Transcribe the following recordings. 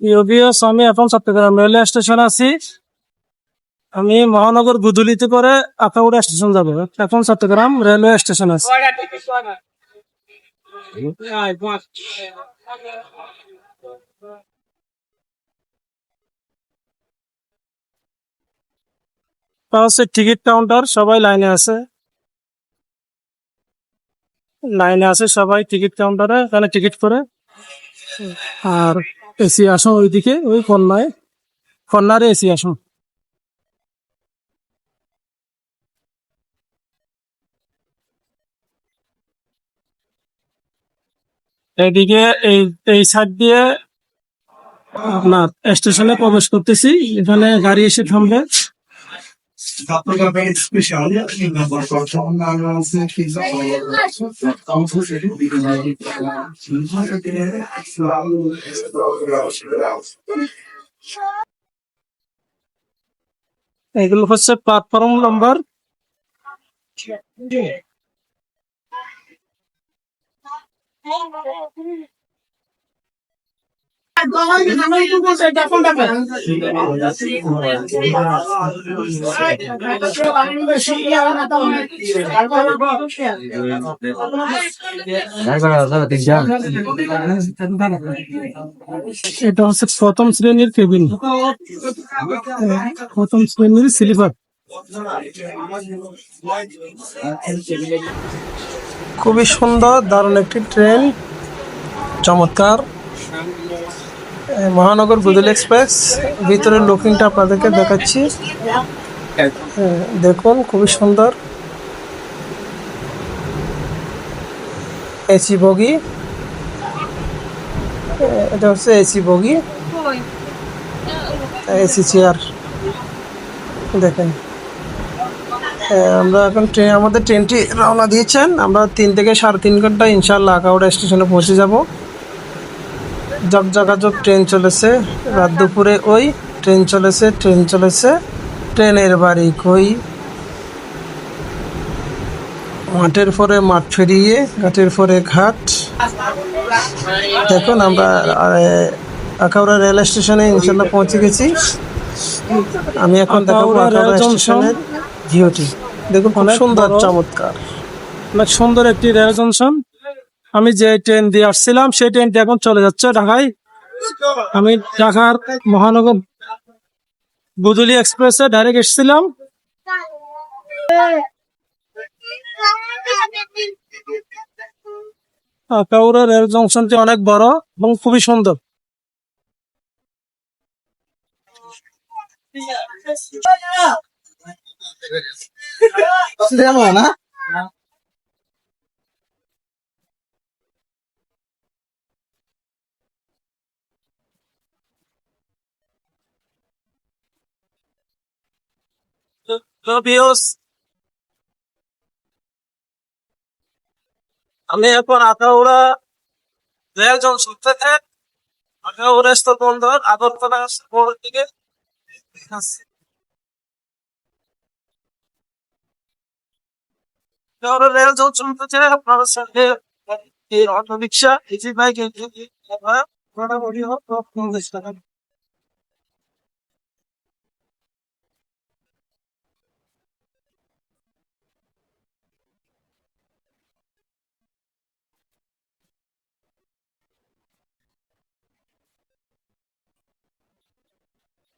UBS আমি এখন Chittagong railway station আছি। আমি মহানগর গুদুলিতে পরে আকাউড়া স্টেশন যাব। এখন চট্টগ্রাম রেলওয়ে স্টেশন আছে। হচ্ছে টিকিট কাউন্টার সবাই লাইনে আছে। লাইনে আছে সবাই টিকিট কাউন্টারে এখানে টিকিট করে। আর এসি আসো ওইদিকে, ওই কন্যায় কন্যারে এসি আসো। এদিকে এই এই সাইড দিয়ে আপনার স্টেশনে প্রবেশ করতেছি। এখানে গাড়ি এসে থামবে। এগুলো হচ্ছে প্ল্যাটফর্ম নাম্বার এটা হচ্ছে প্রথম শ্রেণির কেবিন। প্রথম শ্রেণির স্লিপার খুবই সুন্দর দারুণ একটি ট্রেন। চমৎকার। মহানগর গুদল এক্সপ্রেস। ভিতরের লুকিংটা আপনাদেরকে দেখাচ্ছি। দেখুন, খুবই সুন্দর। AC bogie. এটা হচ্ছে এসি বগি। AC chair. দেখেন। আমরা এখন ট্রেন আমাদের ট্রেনটি রওনা দিয়েছেন। আমরা তিন থেকে সাড়ে তিন ঘণ্টা ইনশাল্লাহ আকাউড়া স্টেশনে পৌঁছে যাব। জগ জগাজগ ট্রেন চলেছে। রাত দুপুরে ওই ট্রেন চলেছে ট্রেন চলেছে। ট্রেনের বাড়ি কই? মাঠের পরে মাঠ ফেরিয়ে ঘাটের পরে ঘাট। দেখুন আমরা আখাউড়া রেল স্টেশনে ইনশাল্লাহ পৌঁছে গেছি। আমি এখন দেখাবো আখাউড়া। স্টেশনের ভিউটি। দেখুন খুব সুন্দর চমৎকার। অনেক সুন্দর একটি রেল জংশন। আমি যে ট্রেন দিয়ে আসছিলাম, সেই ট্রেনটি এখন চলে যাচ্ছে ঢাকায়। আমি ঢাকার মহানগর বুদুলি এক্সপ্রেসে ডাইরেক্ট এসেছিলাম। কাউরা রেল জংশনটি অনেক বড় এবং খুবই সুন্দর। আমি এখন আখাউড়া রেল জংশন থেকে আখাউড়া স্থল বন্দর আগরতলা আছি। আখাউড়া রেল জংশন থেকে আপনার এই অটো রিক্সা ইজি বাইক মোটামুটি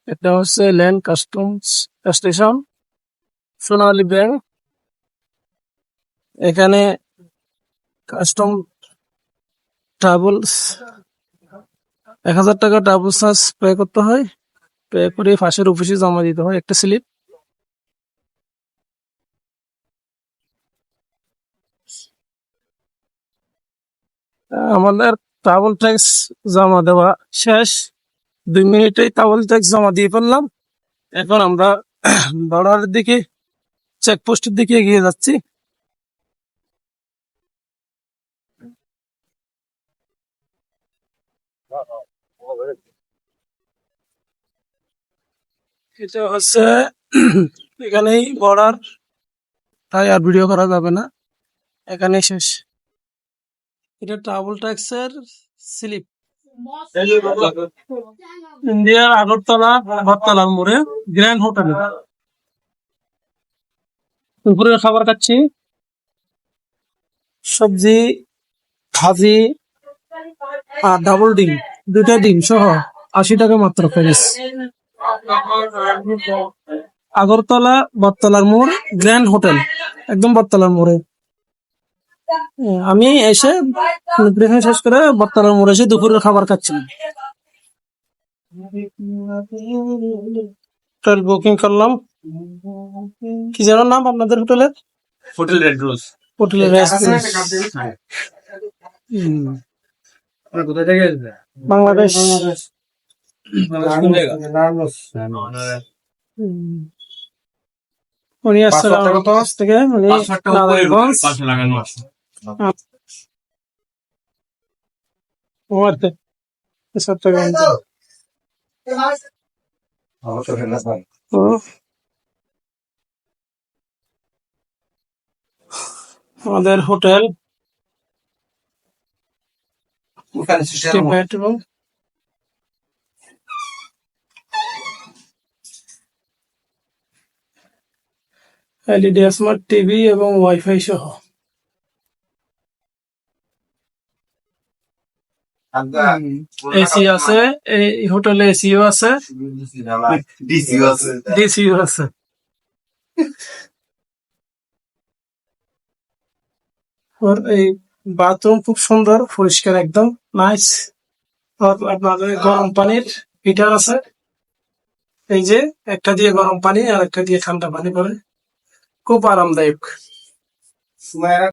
এটা হচ্ছে land customs station Sonali bank. এখানে কাস্টম ট্রাভেলস এক হাজার টাকা ট্রাভেল চার্জ পে করতে হয়। পে করে ফাঁসের অফিসে জমা দিতে হয় একটা স্লিপ আমাদের ট্রাভেল ট্যাক্স জমা দেওয়া শেষ। দুই মিনিটেই ট্রাভেল ট্যাক্স জমা দিয়ে ফেললাম। এখন আমরা বর্ডারের দিকে চেকপোস্টের দিকে এগিয়ে যাচ্ছি। এটা হচ্ছে, এখানেই বর্ডার তাই আর ভিডিও করা যাবে না। এখানেই শেষ। এটা ট্রাভেল ট্যাক্সের স্লিপ ইন্ডিয়ার আগরতলা বটতলার মোড়ে গ্র্যান্ড হোটেল দুপুরের খাবার খাচ্ছি। সবজি, ভাজি আর ডাবল ডিম দুটা ডিম সহ আশি টাকা মাত্র প্যারিস আগরতলা বটতলার মোড় গ্র্যান্ড হোটেল একদম বটতলার মোড়ে। আমি এসে ব্রেকফাস্ট শেষ করে বটতলার মোড়ে এসে দুপুরের খাবার খাচ্ছিলাম। হোটেল বুকিং করলাম। কি যেন নাম আপনাদের হোটেলের হোটেল রেড রোজ কোথায় বাংলাদেশ। জায়গা? হুম। উনি আসছে থেকে উনি নারায়ণগঞ্জ। আমাদের hotel bedroom LED smart TV এবং ওয়াইফাই সহ এসি আছে এই হোটেলে এসিও আছে। ডিসিও আছে। ওর এই বাথরুম খুব সুন্দর পরিষ্কার একদম নাইস আর আপনাদের গরম পানির হিটার আছে। এই যে একটা দিয়ে গরম পানি আর একটা দিয়ে ঠান্ডা পানি পরে খুব আরামদায়ক।